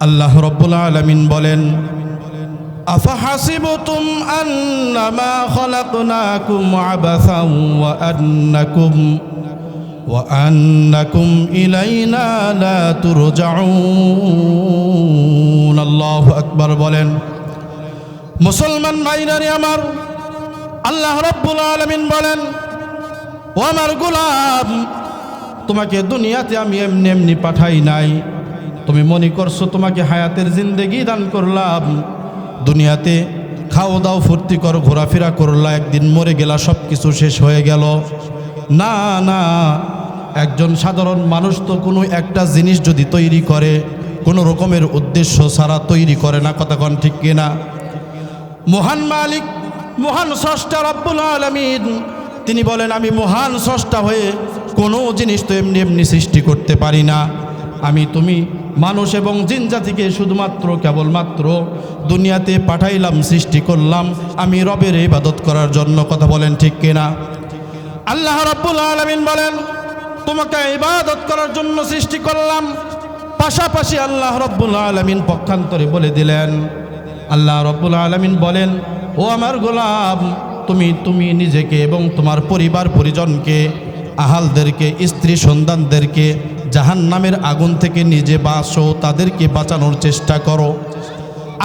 আল্লাহ রব্বুল আলমিন বলেন أفحسبتم أنما خلقناكم عبثا وأنكم وأنكم إلينا لا ترجعون الله أكبر বলেন মুসলমান ভাইরারে আমার আল্লাহ রব্বুল আলমিন বলেন ও আমার গোলাম তোমাকে দুনিয়াতে আমি এমনি এমনি পাঠাই নাই তুমি মনে করছ তোমাকে হায়াতের জিন্দেগি দান করলাম। দুনিয়াতে খাও দাও, ফুর্তি করো, ঘোরাফেরা করলা, একদিন মরে গেলা সব কিছু শেষ হয়ে গেল। না না, একজন সাধারণ মানুষ তো কোনো একটা জিনিস যদি তৈরি করে, কোনো রকমের উদ্দেশ্য ছাড়া তৈরি করে না কন ঠিক কিনা? মহান মালিক, মহান স্রষ্টা রব্বুল আলমিন, তিনি বলেন, আমি মহান স্রষ্টা হয়ে কোনো জিনিস তো এমনি এমনি সৃষ্টি করতে পারি না। আমি তুমি মানুষ এবং জিন জাতিকে শুধুমাত্র কেবলমাত্র দুনিয়াতে পাঠাইলাম, সৃষ্টি করলাম। আমি রবের ইবাদত করার জন্য কথা বলেন ঠিক কিনা? আল্লাহ রব্বুল আলমিন বলেন, তোমাকে ইবাদত করার জন্য সৃষ্টি করলাম। পাশাপাশি আল্লাহ রব্বুল আলমিন পক্ষান্তরে বলে দিলেন, আল্লাহ রব্বুল আলমিন বলেন, ও আমার গোলাম, তুমি তুমি নিজেকে এবং তোমার পরিবার, পরিজনকে, আহালদেরকে, স্ত্রী সন্তানদেরকে জাহান নামের আগুন থেকে নিজে বাঁচো, তাদেরকে বাঁচানোর চেষ্টা করো।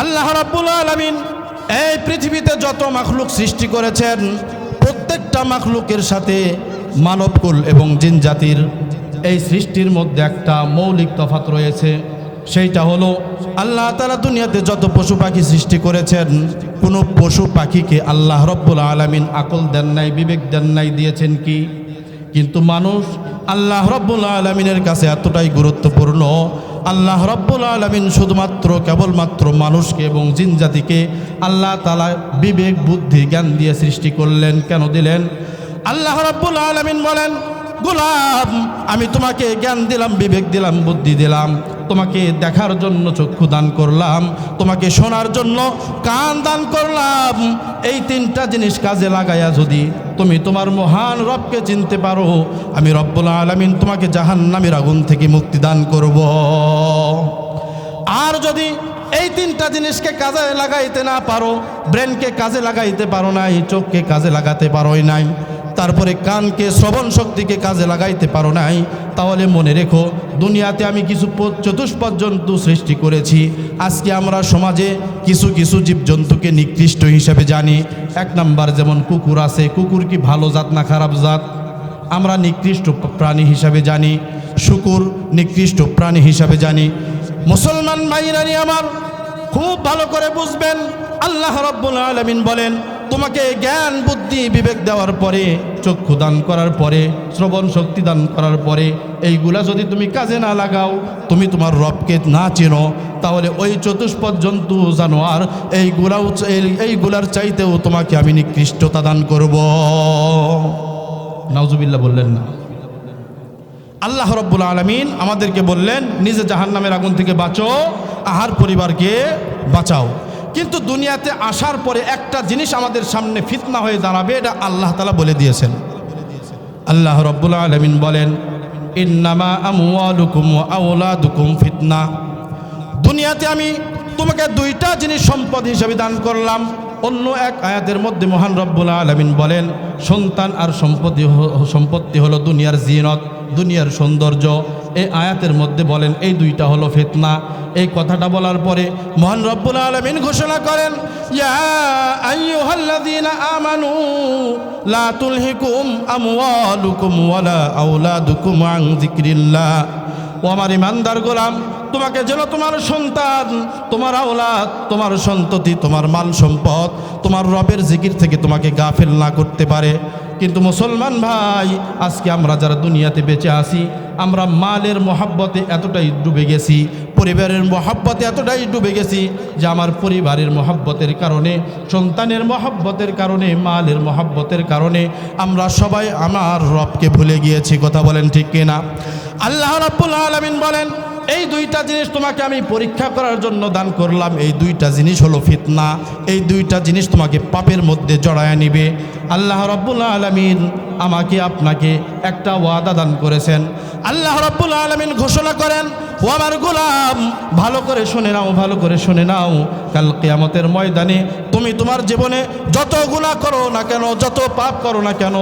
আল্লাহ রাব্বুল আলামিন এই পৃথিবীতে যত মাখলুক সৃষ্টি করেছেন, প্রত্যেকটা মাখলুকের সাথে মানবকুল এবং জিন জাতির এই সৃষ্টির মধ্যে একটা মৌলিক তফাত রয়েছে। সেইটা হলো, আল্লাহ তালা দুনিয়াতে যত পশু পাখি সৃষ্টি করেছেন, কোনো পশু পাখিকে আল্লাহ রব্বুল আলামিন আকল দেন নাই, বিবেক দেন নাই, দিয়েছেন কি? কিন্তু মানুষ আল্লাহ রব্বুল আলমিনের কাছে এতটাই গুরুত্বপূর্ণ, আল্লাহ রব্বুল আলমিন শুধুমাত্র কেবলমাত্র মানুষকে এবং জিন জাতিকে আল্লাহ তালা বিবেক, বুদ্ধি, জ্ঞান দিয়ে সৃষ্টি করলেন, কেন দিলেন? আল্লাহ রব্বুল আলমিন বলেন, গোলাম, আমি তোমাকে জ্ঞান দিলাম, বিবেক দিলাম, বুদ্ধি দিলাম। তোমাকে দেখার জন্য চক্ষু দান করলাম, তোমাকে শোনার জন্য কান দান করলাম। এই তিনটা জিনিস কাজে লাগাইয়া যদি তুমি তোমার মহান রবকে চিনতে পারো, আমি রব্বুল আলমিন তোমাকে জাহান নামের আগুন থেকে মুক্তি দান করব। আর যদি এই তিনটা জিনিসকে কাজে লাগাইতে না পারো, ব্রেনকে কাজে লাগাইতে পারো নাই, চোখকে কাজে লাগাতে পারোই নাই তারপরে কানকে, শ্রবণ শক্তিকে কাজে লাগাইতে পারো নাই। তাহলে মনে রেখো, দুনিয়াতে আমি কিছু চতুষ্পদ জন্তু সৃষ্টি করেছি। আজকে আমরা সমাজে কিছু কিছু জীবজন্তুকে নিকৃষ্ট হিসেবে জানি। এক নাম্বার যেমন কুকুর আছে, কুকুর কি ভালো জাত না খারাপ জাত? আমরা নিকৃষ্ট প্রাণী হিসাবে জানি, শুকুর নিকৃষ্ট প্রাণী হিসাবে জানি। মুসলমান ভাইরানি আমার খুব ভালো করে বুঝবেন। আল্লাহ রব্বুল আলমিন বলেন তোমাকে জ্ঞান, বুদ্ধি, বিবেক দেওয়ার পরে, চক্ষু দান করার পরে, শ্রবণ শক্তি দান করার পরে, এইগুলা যদি তুমি কাজে না লাগাও, তুমি তোমার রবকে না চেনো, তাহলে ওই চতুষ্পদ জন্তু, জানোয়ার, এইগুলাও এই- এইগুলার চাইতেও তোমাকে আমি নিকৃষ্টতা দান করব। নাউজুবিল্লাহ বললেন না। আল্লাহ রব্বুল আলমিন আমাদেরকে বললেন, নিজে জাহান্নামের আগুন থেকে বাঁচো, আহার পরিবারকে বাঁচাও। কিন্তু দুনিয়াতে আসার পরে একটা জিনিস আমাদের সামনে ফিতনা হয়ে দাঁড়াবে, এটা আল্লাহ তালা বলে দিয়েছেন। আল্লাহ রব্বুল আলমিন বলেন দুনিয়াতে আমি তোমাকে দুইটা জিনিস সম্পদ হিসেবে দান করলাম। অন্য এক আয়াতের মধ্যে মহান রব্বুল আলমিন বলেন, সন্তান আর সম্পত্তি সম্পত্তি হলো দুনিয়ার জিনত, দুনিয়ার সৌন্দর্য। এই আয়াতের মধ্যে বলেন, এই দুইটা হলো ফেতনা। এই কথাটা বলার পরে মহান রব্বুল আলমিন ঘোষণা করেন আমানু ও আমার ইমানদার গোলাম তোমাকে যেন তোমার সন্তান, তোমার আওলাদ, তোমার সন্ততি, তোমার মাল সম্পদ, তোমার রবের জিকির থেকে তোমাকে গাফেল না করতে পারে। কিন্তু মুসলমান ভাই, আজকে আমরা যারা দুনিয়াতে বেঁচে আছি, আমরা মালের মহাব্বতে এতটাই ডুবে গেছি, পরিবারের মহাব্বতে এতটাই ডুবে গেছি যে আমার পরিবারের মহাব্বতের কারণে, সন্তানের মহাব্বতের কারণে, মালের মহাব্বতের কারণে আমরা সবাই আমার রবকে ভুলে গিয়েছি। কথা বলেন ঠিক কিনা? আল্লাহ রাব্বুল আলামিন বলেন এই দুইটা জিনিস তোমাকে আমি পরীক্ষা করার জন্য দান করলাম। এই দুইটা জিনিস হলো ফিতনা। এই দুইটা জিনিস তোমাকে পাপের মধ্যে জড়ায় নিবে। আল্লাহ রব্বুল আলমিন আমাকে আপনাকে একটা ওয়াদা দান করেছেন। আল্লাহ রব্বুল আলমিন ঘোষণা করেন ও আমার গোলাম, ভালো করে শুনে নাও, ভালো করে শুনে নাও। কাল কেয়ামতের ময়দানে তুমি তোমার জীবনে যত গুণা করো না কেন, যত পাপ করো না কেন,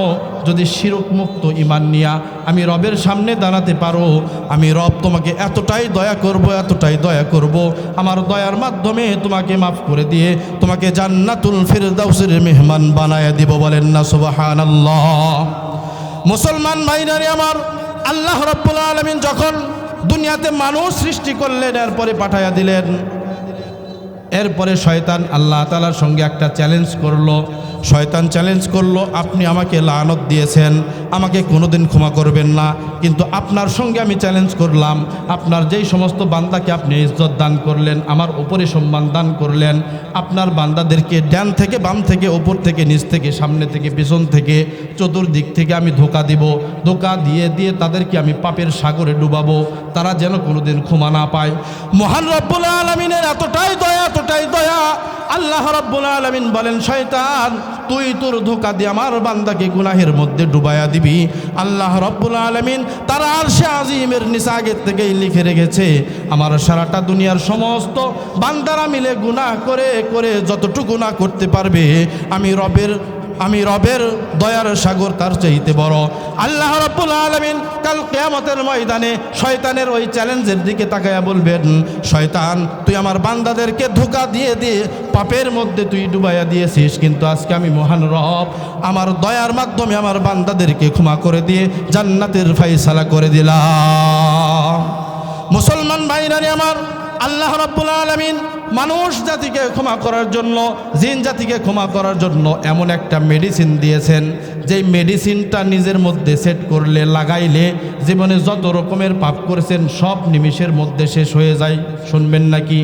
যদি শিরক মুক্ত ইমান নিয়া আমি রবের সামনে দাঁড়াতে পারো, আমি রব তোমাকে এতটাই দয়া করব, এতটাই দয়া করব। আমার দয়ার মাধ্যমে তোমাকে মাফ করে দিয়ে তোমাকে জান্নাতুল ফিরদাউসের মেহমান বানায় দিব বলেন না, সুবহানাল্লাহ। মুসলমান ভাইরারে আমার, আল্লাহ রব্বুল আলমিন যখন দুনিয়াতে মানুষ সৃষ্টি করলেন, এরপরে পাঠাইয়া দিলেন। এরপরে শয়তান আল্লাহ তালার সঙ্গে একটা চ্যালেঞ্জ করল। শয়তান চ্যালেঞ্জ করল, আপনি আমাকে লানত দিয়েছেন, আমাকে কোনোদিন ক্ষমা করবেন না, কিন্তু আপনার সঙ্গে আমি চ্যালেঞ্জ করলাম, আপনার যেই সমস্ত বান্দাকে আপনি ইজ্জত দান করলেন, আমার উপরে সম্মান দান করলেন, আপনার বান্দাদেরকে ড্যান থেকে বাম থেকে ওপর থেকে, নিচ থেকে, সামনে থেকে, পেছন থেকে, চতুর্দিক থেকে আমি ধোকা দিব, ধোকা দিয়ে দিয়ে তাদেরকে আমি পাপের সাগরে ডুবাবো, তারা যেন কোনোদিন ক্ষমা না পায়। মহান রব্বুল আলমিনের এতটাই দয়া এতটাই দয়া আল্লাহ রব্বুল আলমিন বলেন, শয়তান, তুই তোর ধোকা দিয়ে আমার বান্দাকে গুনাহের মধ্যে ডুবায়া দিবি। আল্লাহ রব্বুল আলমিন তারা আর সে আজিমের নিচে আগের থেকেই লিখে রেখেছে, আমার সারাটা দুনিয়ার সমস্ত বান্দারা মিলে গুনাহ করে করে যতটুকু গুনাহ করতে পারবে, আমি রবের আমি রবের দয়ার সাগর তার চাইতে বড়। আল্লাহ রব্বুল আলমিন কাল কেয়ামতের ময়দানে শয়তানের ওই চ্যালেঞ্জের দিকে তাকায়া বলবেন, শয়তান, তুই আমার বান্দাদেরকে ধোকা দিয়ে দিয়ে পাপের মধ্যে তুই ডুবাইয়া দিয়েছিস, কিন্তু আজকে আমি মহান রব, আমার দয়ার মাধ্যমে আমার বান্দাদেরকে ক্ষমা করে দিয়ে জান্নাতের ফাইসালা করে দিলাম। মুসলমান ভাইরানি আমার আল্লাহ রব্বুল আলমিন মানুষ জাতিকে ক্ষমা করার জন্য, জিন জাতিকে ক্ষমা করার জন্য এমন একটা মেডিসিন দিয়েছেন। যেই মেডিসিনটা নিজের মধ্যে সেট করলে, লাগাইলে জীবনে যত রকমের পাপ করেছেন, সব নিমিষের মধ্যে শেষ হয়ে যায়। শুনবেন নাকি?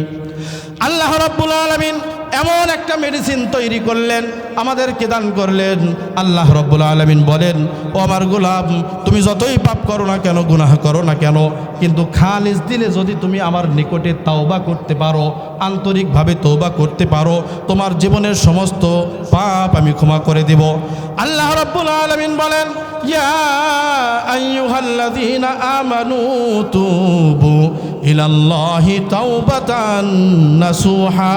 আল্লাহ রব্বুল আলমিন এমন একটা মেডিসিন তৈরি করলেন, আমাদেরকে দান করলেন। আল্লাহ রব্বুল আলমিন বলেন, ও আমার গোলাম, তুমি যতই পাপ করো না কেন, গুনাহ করো না কেন, কিন্তু খালিজ দিলে যদি তুমি আমার নিকটে তাওবা করতে পারো, আন্তরিকভাবে তৌবা করতে পারো, তোমার জীবনের সমস্ত পাপ আমি ক্ষমা করে দেব। আল্লাহ রব্বুল আলমিন বলেন, ইয়া আমানু তুবু ইলাল্লাহি তাওবাতান নাসুহা।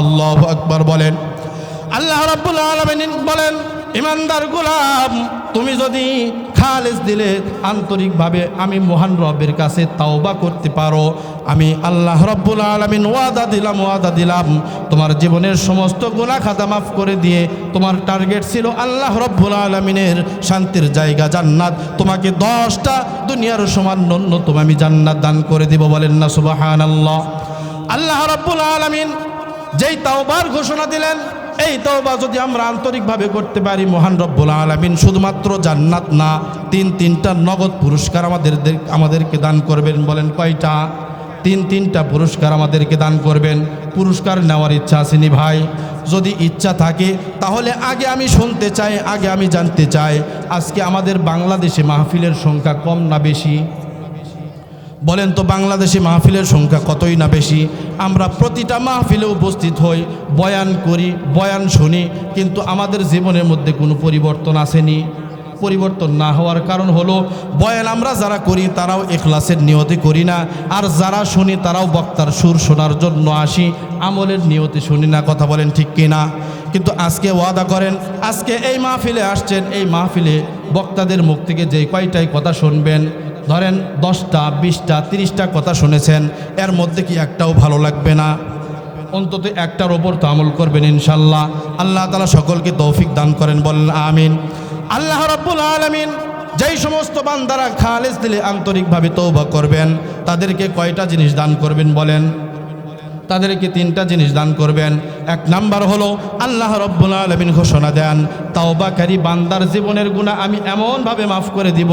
আল্লাহু আকবার বলেন। আল্লাহ রাব্বুল আলামিন বলেন ইমানদার গোলাম তুমি যদি খালেজ দিলে আন্তরিকভাবে আমি মহান রবের কাছে তাওবা করতে পারো। আমি আল্লাহ রব্বুল আলমিন ওয়াদা দিলাম ওয়াদা দিলাম। তোমার জীবনের সমস্ত গুণা খাতা মাফ করে দিয়ে তোমার টার্গেট ছিল আল্লাহ রব্বুল আলমিনের শান্তির জায়গা জান্নাত। তোমাকে দশটা দুনিয়ার সমান ন্যূনতম আমি জান্নাত দান করে দিব বলেন না সুবাহান আল্লাহ আল্লাহ রব্বুল আলমিন যেই তাওবার ঘোষণা দিলেন এই তওবা যদি আমরা আন্তরিকভাবে করতে পারি, মহান রব্বুল আলমিন, শুধুমাত্র জান্নাত না, তিন তিনটা নগদ পুরস্কার আমাদের আমাদেরকে দান করবেন বলেন কয়টা? তিন তিনটা পুরস্কার আমাদেরকে দান করবেন। পুরস্কার নেওয়ার ইচ্ছা আসেনি ভাই? যদি ইচ্ছা থাকে, তাহলে আগে আমি শুনতে চাই, আগে আমি জানতে চাই, আজকে আমাদের বাংলাদেশে মাহফিলের সংখ্যা কম না বেশি? বলেন তো বাংলাদেশে মাহফিলের সংখ্যা কতই না বেশি? আমরা প্রতিটা মাহফিলে উপস্থিত হই, বয়ান করি, বয়ান শুনি, কিন্তু আমাদের জীবনের মধ্যে কোনো পরিবর্তন আসেনি। পরিবর্তন না হওয়ার কারণ হলো, বয়ান আমরা যারা করি তারাও এখলাসের নিয়তে করি না, আর যারা শুনি তারাও বক্তার সুর শোনার জন্য আসি, আমলের নিয়তে শুনি না, কথা বলেন ঠিক কিনা? কিন্তু আজকে ওয়াদা করেন, আজকে এই মাহফিলে আসছেন, এই মাহফিলে বক্তাদের মুখ থেকে যে কয়টাই কথা শুনবেন ধরেন দশটা, বিশটা, তিরিশটা কথা শুনেছেন, এর মধ্যে কি একটাও ভালো লাগবে না? অন্তত একটার ওপর তো আমল করবেন ইনশাল্লাহ। আল্লাহ তালা সকলকে তৌফিক দান করেন, বলেন আমিন। আল্লাহ রব্বুল আলমিন যেই সমস্ত বান্দারা খালেজ দিলে আন্তরিকভাবে তৌবা করবেন, তাদেরকে কয়টা জিনিস দান করবেন বলেন? তাদেরকে তিনটা জিনিস দান করবেন। এক নাম্বার হলো, আল্লাহ রব্বুল আলমিন ঘোষণা দেন তাওবাকারী বান্দার জীবনের গুণা আমি এমনভাবে মাফ করে দিব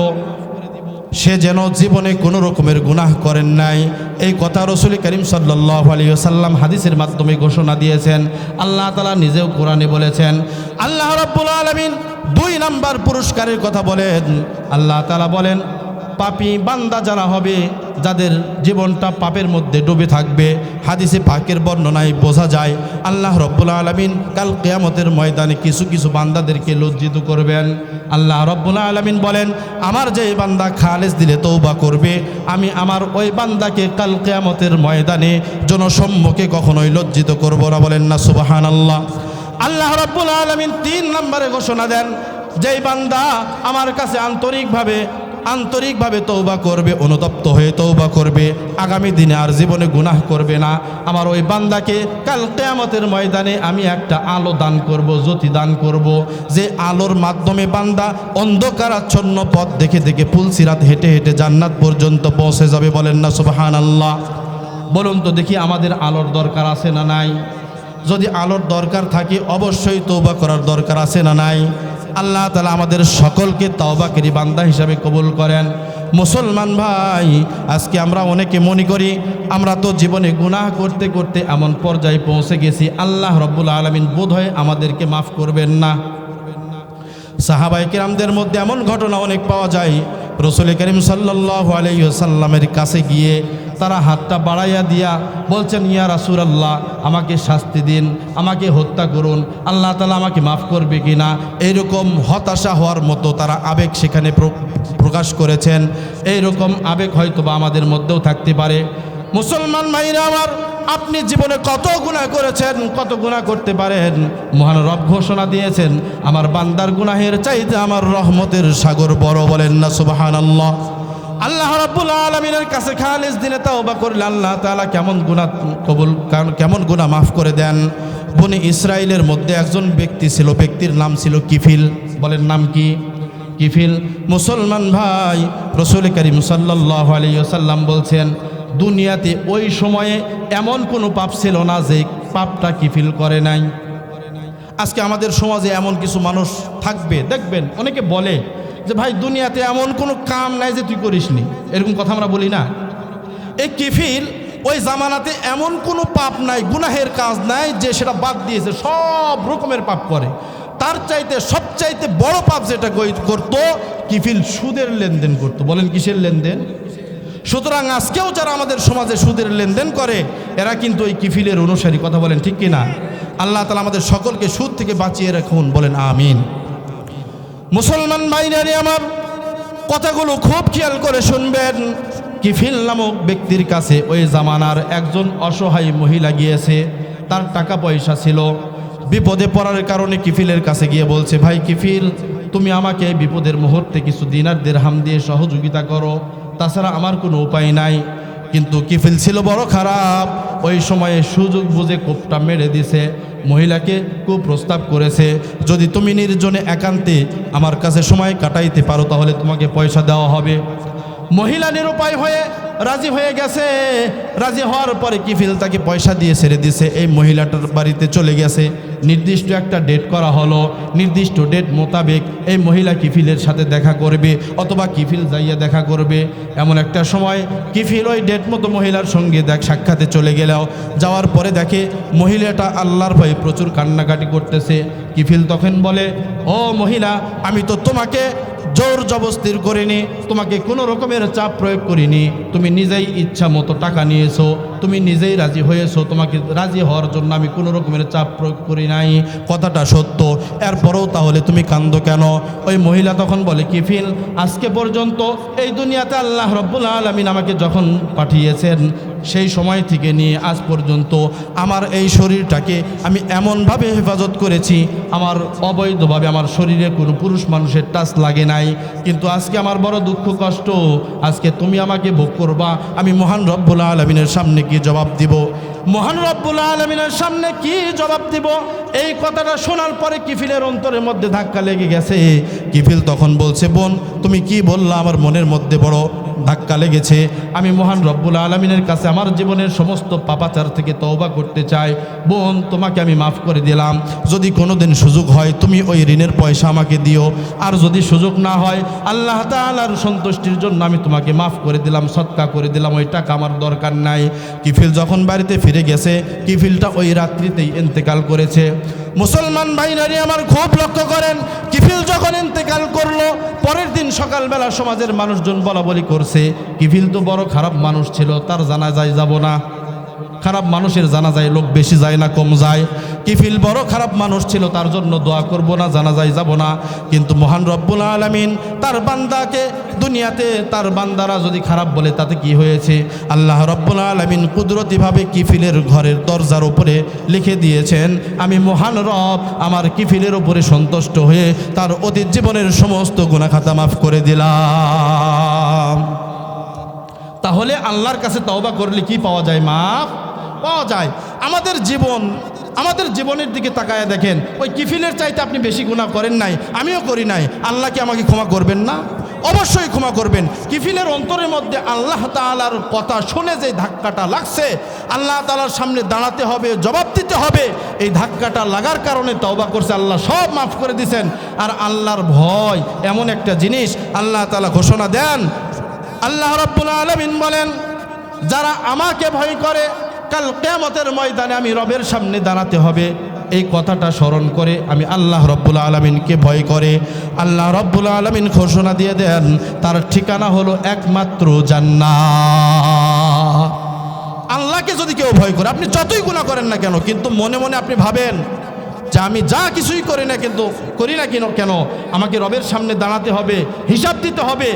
সে যেন জীবনে কোনো রকমের গুনাহ করেন নাই। এই কথা রসুল করিম সাল্লাহ আলিয়াল্লাম হাদিসের মাধ্যমে ঘোষণা দিয়েছেন। আল্লাহ তালা নিজেও কোরআনে বলেছেন, আল্লাহ রব্বুল আলমিন দুই নাম্বার পুরস্কারের কথা বলেন। আল্লাহ তালা বলেন পাপি বান্দা যারা হবে, যাদের জীবনটা পাপের মধ্যে ডুবে থাকবে, হাদিসে পাকের বর্ণনায় বোঝা যায়, আল্লাহ রব্বুল আলমিন কাল কেয়ামতের ময়দানে কিছু কিছু বান্দাদেরকে লজ্জিত করবেন। আল্লাহ রব্বুল আলমিন বলেন, আমার যে বান্দা খালেজ দিলে তৌবা করবে, আমি আমার ওই বান্দাকে কাল কেয়ামতের ময়দানে জনসম্মুখে কখনোই লজ্জিত করব না। বলেন না সুবাহান আল্লাহ আল্লাহ রব্বুল আলমিন তিন নম্বরে ঘোষণা দেন, যেই বান্দা আমার কাছে আন্তরিকভাবে আন্তরিকভাবে তৌবা করবে, অনুতপ্ত হয়ে তৌবা করবে, আগামী দিনে আর জীবনে গুনাহ করবে না। আমার ওই বান্দাকে কাল কেয়ামতের ময়দানে আমি একটা আলো দান করব, জ্যোতি দান করব, যে আলোর মাধ্যমে বান্দা অন্ধকারাচ্ছন্ন পথ দেখে দেখে পুলসিরাত হেঁটে হেঁটে জান্নাত পর্যন্ত পৌঁছে যাবে বলেন না সুবাহান আল্লাহ বলুন তো দেখি আমাদের আলোর দরকার আছে না নাই? যদি আলোর দরকার থাকে, অবশ্যই তৌবা করার দরকার আছে না নাই? আল্লাহ তালা আমাদের সকলকে তওবাকেরই বান্দা হিসাবে কবুল করেন। মুসলমান ভাই, আজকে আমরা অনেকে মনে করি, আমরা তো জীবনে গুনাহ করতে করতে এমন পর্যায়ে পৌঁছে গেছি, আল্লাহ রব্বুল আলমিন বোধ হয় আমাদেরকে মাফ করবেন না। সাহাবাই কিরামদের মধ্যে এমন ঘটনা অনেক পাওয়া যায় রসুল করিম সাল্লাহ আলাইসাল্লামের কাছে গিয়ে তারা হাতটা বাড়াইয়া দিয়া বলছেন, ইয়া রাসুর আল্লাহ আমাকে শাস্তি দিন, আমাকে হত্যা করুন, আল্লাহ তালা আমাকে মাফ করবে কি না এইরকম হতাশা হওয়ার মতো তারা আবেগ সেখানে প্রকাশ করেছেন। এইরকম আবেগ হয়তো বা আমাদের মধ্যেও থাকতে পারে। মুসলমান ভাইরা আমার আপনি জীবনে কত গুণা করেছেন, কত গুণা করতে পারেন? মহান রব ঘোষণা দিয়েছেন, আমার বান্দার গুনাহের চাইতে আমার রহমতের সাগর বড় বলেন না সুবাহান আল্লাহ আল্লাহ রাব্বুল আলমিনের কাছে খালিস দিনে তাওবা করলে আল্লাহ তাআলা কেমন গুনাহ কবুল কেমন গুনাহ মাফ করে দেন। বনি ইসরায়েলের মধ্যে একজন ব্যক্তি ছিল, ব্যক্তির নাম ছিল কিফিল। বলেন নাম কি? কিফিল। মুসলমান ভাই, রসুল করিম সাল্লাহ আলিয়াল্লাম বলছেন দুনিয়াতে ওই সময়ে এমন কোনো পাপ ছিল না যে পাপটা কিফিল করে নাই। আজকে আমাদের সমাজে এমন কিছু মানুষ থাকবে, দেখবেন, অনেকে বলে যে, ভাই, দুনিয়াতে এমন কোনো কাম নাই যে তুই করিসনি এরকম কথা আমরা বলি না। এই কিফিল ওই জামানাতে এমন কোনো পাপ নাই, গুনাহের কাজ নাই যে সেটা বাদ দিয়েছে সব রকমের পাপ করে। তার চাইতে সবচাইতে বড় পাপ যেটা করতো কিফিল সুদের লেনদেন করতো। বলেন কিসের লেনদেন? সুতরাং আজকেও যারা আমাদের সমাজে সুদের লেনদেন করে, এরা কিন্তু ওই কিফিলের অনুসারী, কথা বলেন ঠিক কি না আল্লাহ তালা আমাদের সকলকে সুদ থেকে বাঁচিয়ে রাখুন, বলেন আমিন। মুসলমান ভাইরানি আমার, কথাগুলো খুব খেয়াল করে শুনবেন। কিফিল নামক ব্যক্তির কাছে ওই জামানার একজন অসহায় মহিলা গিয়েছে, তার টাকা পয়সা ছিল। বিপদে পড়ার কারণে কিফিলের কাছে গিয়ে বলছে, ভাই কিফিল, তুমি আমাকে বিপদের মুহূর্তে কিছু দিনার দেড়হাম দিয়ে সহযোগিতা করো। তাছাড়া আমার কোনো উপায় নাই। কিন্তু কিফিল ছিল বড় খারাপ। ওই সময়ে সুযোগ বুঝে কোপটা মেরে দিছে। মহিলাকে কুপ্রস্তাব করেছে। যদি তুমি নির্জনে একান্তে আমার কাছে সময় কাটাইতে পারো, তাহলে তোমাকে পয়সা দেওয়া হবে। মহিলা নিরুপায় হয়ে রাজি হয়ে গেছে। রাজি হওয়ার পরে কিফিল তাকে পয়সা দিয়ে ছেড়ে দিছে এই মহিলাটার বাড়িতে চলে গেছে। নির্দিষ্ট একটা ডেট করা হলো। নির্দিষ্ট ডেট মোতাবেক এই মহিলা কিফিলের সাথে দেখা করবে অথবা কিফিল যাইয়া দেখা করবে। এমন একটা সময় কিফিল ওই ডেট মতো মহিলার সঙ্গে দেখ সাক্ষাতে চলে গেলেও যাওয়ার পরে দেখে মহিলাটা আল্লাহর ভয়ে প্রচুর কান্নাকাটি করতেছে। কিফিল তখন বলে, ও মহিলা, আমি তো তোমাকে জোর জবস্তির করিনি, তোমাকে কোনো রকমের চাপ প্রয়োগ করিনি, তুমি নিজেই ইচ্ছা মতো টাকা নিয়েছো। তুমি নিজেই রাজি হয়েছো, তোমাকে রাজি হওয়ার জন্য আমি কোনো রকমের চাপ প্রয়োগ করি নাই। কথাটা সত্য। এরপরেও তাহলে তুমি কান্দ কেন? ওই মহিলা তখন বলে, কিফিল, আজকে পর্যন্ত এই দুনিয়াতে আল্লাহ রব্বুল আলমিন আমাকে যখন পাঠিয়েছেন সেই সময় থেকে নিয়ে আজ পর্যন্ত আমার এই শরীরটাকে আমি এমনভাবে হেফাজত করেছি, আমার অবৈধভাবে আমার শরীরে কোনো পুরুষ মানুষের টাচ লাগে নাই। কিন্তু আজকে আমার বড় দুঃখ কষ্ট, আজকে তুমি আমাকে ভোগ করবা, আমি মহান রব্বুল আলমিনের সামনে কি জবাব দিব? মহান রব্বুল আলমিনের সামনে কি জবাব দিব? এই কথাটা শোনার পরে কিফিলের অন্তরের মধ্যে ধাক্কা লেগে গেছে। কিফিল তখন বলছে, বোন, তুমি কি বললা আমার মনের মধ্যে বড় ধাক্কা লেগেছে। আমি মহান রব্বুল আলমিনের কাছে আমার জীবনের সমস্ত পাপাচার থেকে তওবা করতে চাই। বোন, তোমাকে আমি মাফ করে দিলাম। যদি কোনো দিন সুযোগ হয়, তুমি ওই ঋণের পয়সা আমাকে দিও। আর যদি সুযোগ না হয়, আল্লাহ তালার সন্তুষ্টির জন্য আমি তোমাকে মাফ করে দিলাম, সৎকা করে দিলাম। ওই টাকা আমার দরকার নাই। কিফিল যখন বাড়িতে ফিরে গেছে, কিফিলটা ওই রাত্রিতেই ইন্তেকাল করেছে। মুসলমান ভাইনারি আমার খুব লক্ষ্য করেন, কিফিল যখন ইন্তেকাল করল পরের দিন সকালবেলা সমাজের মানুষজন বলা বলি করছে, কিভিল তো বড় খারাপ মানুষ ছিল, তার জানা যায় যাব না। খারাপ মানুষের জানা যায় লোক বেশি যায় না, কম যায়। কিফিল বড় খারাপ মানুষ ছিল, তার জন্য দোয়া করব না জানা যায় যাব না। কিন্তু মহান রব্বুল আলমিন তার বান্দাকে দুনিয়াতে, তার বান্দারা যদি খারাপ বলে, তাতে কি হয়েছে? আল্লাহ রব্বুল আলমিন কুদরতিভাবে কিফিলের ঘরের দরজার উপরে লিখে দিয়েছেন, আমি মহান রব, আমার কিফিলের উপরে সন্তুষ্ট হয়ে তার অতীত জীবনের সমস্ত গুণাখাতা মাফ করে দিলাম। তাহলে আল্লাহর কাছে তওবা করলে কি পাওয়া যায় মাফ? পাওয়া যায়। আমাদের জীবন, আমাদের জীবনের দিকে তাকায় দেখেন, ওই কিফিলের চাইতে আপনি বেশি গুণা করেন নাই, আমিও করি নাই। আল্লাহ কি আমাকে ক্ষমা করবেন না? অবশ্যই ক্ষমা করবেন। কিফিলের অন্তরের মধ্যে আল্লাহ তালার কথা শুনে যে ধাক্কাটা লাগছে, আল্লাহ তালার সামনে দাঁড়াতে হবে, জবাব দিতে হবে, এই ধাক্কাটা লাগার কারণে তওবা করছে, আল্লাহ সব মাফ করে দিছেন। আর আল্লাহর ভয় এমন একটা জিনিস আল্লাহ তালা ঘোষণা দেন। আল্লাহ রব্বুল আলমিন বলেন, যারা আমাকে ভয় করে কাল কেয়ামতের ময়দানে আমি রবের সামনে দাঁড়াতে হবে। এই কথাটা স্মরণ করে আমি আল্লাহ রব্বুল আলমিনকে ভয় করে। আল্লাহ রব্বুল আলমিন ঘোষণা দিয়ে দেন, তার ঠিকানা হলো একমাত্র জান্না আল্লাহকে যদি কেউ ভয় করে, আপনি যতই গুণা করেন না কেন, কিন্তু মনে মনে আপনি ভাবেন যে আমি যা কিছুই করি না, কিন্তু করি না কেন? কেন? আমাকে রবের সামনে দাঁড়াতে হবে, হিসাব দিতে হবে।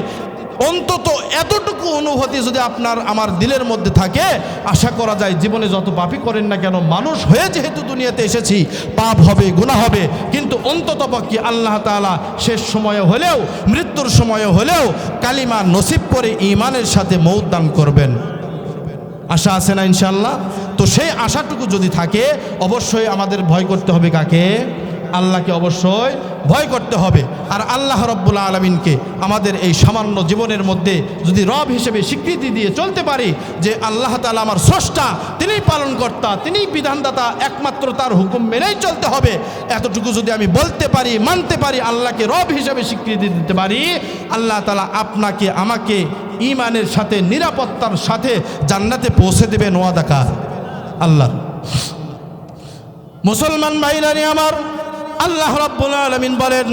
অন্তত এতটুকু অনুভূতি যদি আপনার আমার দিলের মধ্যে থাকে, আশা করা যায় জীবনে যত পাপই করেন না কেন, মানুষ হয়ে যেহেতু দুনিয়াতে এসেছি, পাপ হবে গুণা হবে, কিন্তু অন্তত পক্ষে আল্লাহ তাআলা শেষ সময়ে হলেও, মৃত্যুর সময়ে হলেও কালিমা নসিব করে ইমানের সাথে মৌত দান করবেন। আশা আছে না ইনশাল্লাহ তো সেই আশাটুকু যদি থাকে, অবশ্যই আমাদের ভয় করতে হবে কাকে? আল্লাহকে অবশ্যই ভয় করতে হবে। আর আল্লাহ রব্বুল আলমিনকে আমাদের এই সামান্য জীবনের মধ্যে যদি রব হিসেবে স্বীকৃতি দিয়ে চলতে পারি যে আল্লাহ তালা আমার স্রষ্টা, তিনিই পালনকর্তা, তিনিই বিধানদাতা, একমাত্র তার হুকুম মেনেই চলতে হবে। এতটুকু যদি আমি বলতে পারি, মানতে পারি, আল্লাহকে রব হিসেবে স্বীকৃতি দিতে পারি, আল্লাহ তালা আপনাকে, আমাকে ইমানের সাথে, নিরাপত্তার সাথে জান্নাতে পৌঁছে দেবেন। ওয়াদাকার আল্লাহ। মুসলমান ভাইরানি আমার আল্লাহ রাব্বুল আলামিন বলেন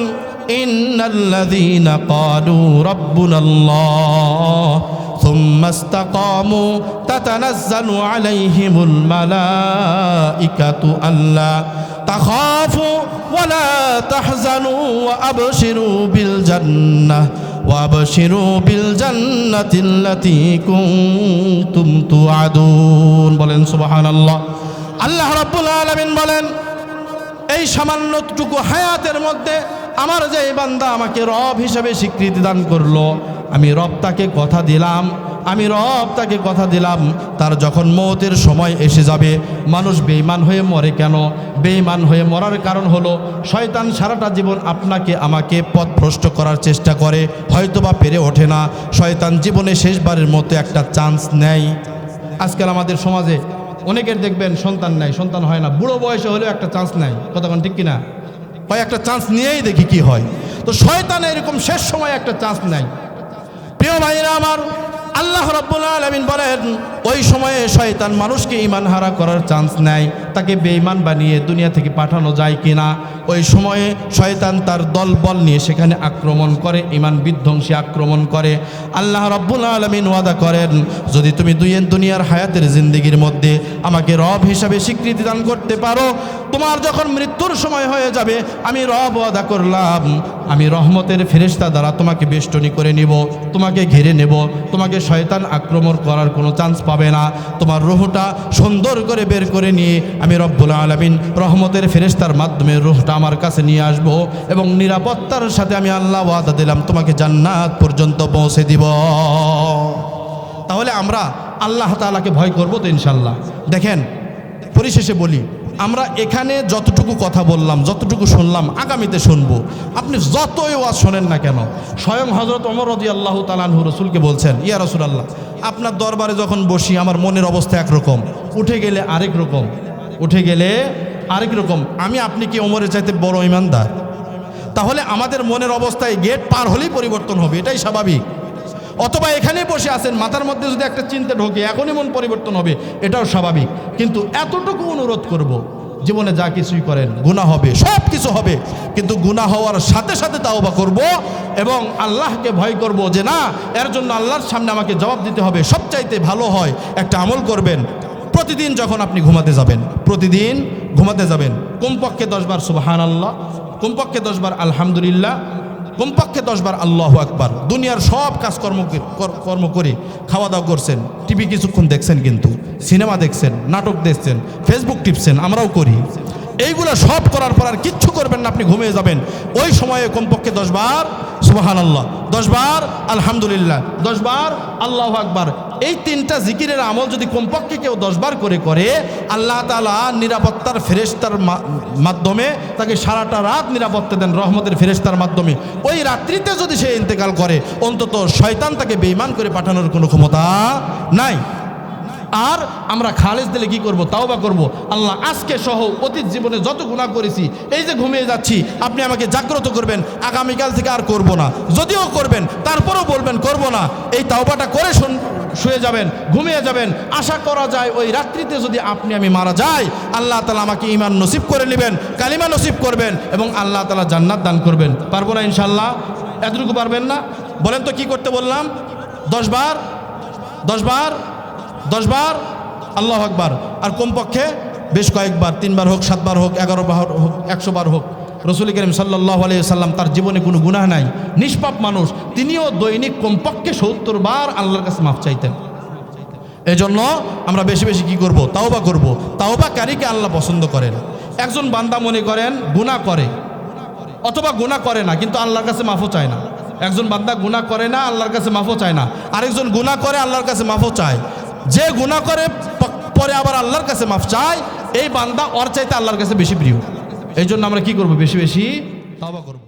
ইন্নাল্লাযীনা ক্বালু রাব্বুনাল্লাহ ثم استقاموا تتنزل عليهم الملائكة ألا تخافوا ولا تحزنوا وأبشروا بالجنة وأبشروا بالجنة التي كنتم توعدون বলেন সুবহানাল্লাহ আল্লাহ রাব্বুল আলামিন বলেন এই সামান্যটুকু হায়াতের মধ্যে আমার যে বান্দা আমাকে রব হিসেবে স্বীকৃতি দান করল, আমি রব তাকে কথা দিলাম, আমি রব তাকে কথা দিলাম, তার যখন মতের সময় এসে যাবে, মানুষ বেইমান হয়ে মরে কেন? বেইমান হয়ে মরার কারণ হলো, শয়তান সারাটা জীবন আপনাকে আমাকে পথভ্রষ্ট করার চেষ্টা করে, হয়তোবা পেরে ওঠে না। শয়তান জীবনে শেষবারের মতো একটা চান্স নেয় আজকাল আমাদের সমাজে অনেকের দেখবেন সন্তান নাই, সন্তান হয় না। বুড়ো বয়সে হলেও একটা চান্স নাই। কতক্ষণ ঠিক কিনা? হয় একটা চান্স নিয়েই দেখি কি হয়। তো শয়তান এরকম শেষ সময় একটা চান্স নাই। প্রিয় ভাইরা আমার, আল্লাহ রব্বুল আলমিন বলেন ওই সময়ে শয়তান মানুষকে ইমান হারা করার চান্স নেয়। তাকে বেঈমান বানিয়ে দুনিয়া থেকে পাঠানো যায় কিনা? ওই সময়ে শয়তান তার দল বল নিয়ে সেখানে আক্রমণ করে ইমান বিধ্বংসী আক্রমণ করে। আল্লাহ রব্বুল আলমিন ওয়াদা করেন, যদি তুমি দুই দুনিয়ার হায়াতের জিন্দিগির মধ্যে আমাকে রব হিসাবে স্বীকৃতি দান করতে পারো, তোমার যখন মৃত্যুর সময় হয়ে যাবে, আমি রব ওয়াদা করলাম। আমি রহমতের ফেরেশতা দ্বারা তোমাকে বেষ্টনী করে নিব, তোমাকে ঘিরে নেব, তোমাকে শয়তান আক্রমণ করার কোনো চান্স পাবে না। তোমার রুহটা সুন্দর করে বের করে নিয়ে আমি রব্বুল আলমিন রহমতের ফেরেস্তার মাধ্যমে রুহটা আমার কাছে নিয়ে আসব এবং নিরাপত্তার সাথে আমি আল্লাহ ওয়াদা দিলাম, তোমাকে জান্নাত পর্যন্ত পৌঁছে দিব। তাহলে আমরা আল্লাহ তালাকে ভয় করব তো ইনশাল্লাহ দেখেন, পরিশেষে বলি আমরা এখানে যতটুকু কথা বললাম, যতটুকু শুনলাম, আগামীতে শুনব। আপনি যতই ওয়াজ শোনেন না কেন, স্বয়ং হজরত অমর রদি আল্লাহ তালানহু রসুলকে বলছেন, ইয়া রসুল আল্লাহ আপনার দরবারে যখন বসি, আমার মনের অবস্থা একরকম। উঠে গেলে আরেক রকম, উঠে গেলে আরেক রকম। আমি, আপনি কি ওমরের চাইতে বড় ইমানদার? তাহলে আমাদের মনের অবস্থায় গেট পার হলেই পরিবর্তন হবে, এটাই স্বাভাবিক। অথবা এখানে বসে আছেন, মাথার মধ্যে যদি একটা চিন্তা ঢোকে, এখনই মন পরিবর্তন হবে, এটাও স্বাভাবিক। কিন্তু এতটুকু অনুরোধ করব, জীবনে যা কিছুই করেন, গুনাহ হবে, সব কিছু হবে। কিন্তু গুনাহ হওয়ার সাথে সাথে তাওবা করব এবং আল্লাহকে ভয় করব যে না, এর জন্য আল্লাহর সামনে আমাকে জবাব দিতে হবে, সবচাইতে ভালো হয় একটা আমল করবেন। প্রতিদিন যখন আপনি ঘুমাতে যাবেন, প্রতিদিন ঘুমাতে যাবেন। কমপক্ষে দশবার সুবাহান আল্লাহ কমপক্ষে দশবার আলহামদুলিল্লাহ কমপক্ষে দশবার আল্লাহ আকবার। দুনিয়ার সব কাজকর্ম কর্ম কর্ম করে খাওয়া দাওয়া করছেন, টিভি কিছুক্ষণ দেখছেন কিন্তু, সিনেমা দেখছেন, নাটক দেখছেন ফেসবুক টিপছেন, আমরাও করি। এইগুলো সব করার পর আর কিচ্ছু করবেন না, আপনি ঘুমিয়ে যাবেন। ওই সময়ে কমপক্ষে দশবার সুবাহান আল্লাহ দশবার আলহামদুলিল্লাহ দশবার আল্লাহ আকবার। এই তিনটা জিকিরের আমল যদি কমপক্ষে কেউ দশবার করে করে, আল্লাহ তালা নিরাপত্তার ফেরেস্তার মাধ্যমে তাকে সারাটা রাত নিরাপত্তা দেন রহমতের ফেরেস্তার মাধ্যমে। ওই রাত্রিতে যদি সে ইন্তেকাল করে, অন্তত শয়তান তাকে বেইমান করে পাঠানোর কোনো ক্ষমতা নাই। আর আমরা খালেজ দিলে কি করব? তাওবা করব। আল্লাহ আজকে সহ অতীত জীবনে যত গুণা করেছি, এই যে ঘুমিয়ে যাচ্ছি, আপনি আমাকে জাগ্রত করবেন, আগামীকাল থেকে আর করব না। যদিও করবেন, তারপরও বলবেন, করব না। এই তাওবাটা করে শুন, শুয়ে যাবেন, ঘুমিয়ে যাবেন। আশা করা যায় ওই রাত্রিতে যদি আপনি, আমি মারা যাই, আল্লাহ তালা আমাকে ইমান নসিব করে নেবেন, কালিমা নসিব করবেন এবং আল্লাহ তালা জান্নাত দান করবেন। পারব না ইনশাল্লাহ এতটুকু পারবেন না? বলেন তো কি করতে বললাম? দশ বার? দশ বার? দশবার? আল্লাহ আকবার। আর কমপক্ষে বেশ কয়েকবার, তিনবার হোক, সাতবার হোক এগারো বার হোক একশো বার হোক। রসুল করিম সাল্লাহ সাল্লাম তার জীবনে কোনো গুনাহ নাই। নিষ্পাপ মানুষ, তিনিও দৈনিক কমপক্ষে সত্তর বার আল্লাহর কাছে মাফ চাইতেন। এজন্য আমরা বেশি বেশি কি করব? তাওবা করব। তাওবা কারীকে আল্লাহ পছন্দ করেন। একজন বান্দা মনে করেন গুনাহ করে, অথবা গুনাহ করে না, কিন্তু আল্লাহর কাছে মাফও চায় না। একজন বান্দা গুনাহ করে না, আল্লাহর কাছে মাফও চায় না। আরেকজন গুনাহ করে, আল্লাহর কাছে মাফও চায়। যে গুণা করে পরে আবার আল্লাহর কাছে মাফ চায়, এই বান্দা ওর চাইতে আল্লাহর কাছে বেশি প্রিয়। এই জন্য আমরা কি করব? বেশি বেশি তাওবা করব।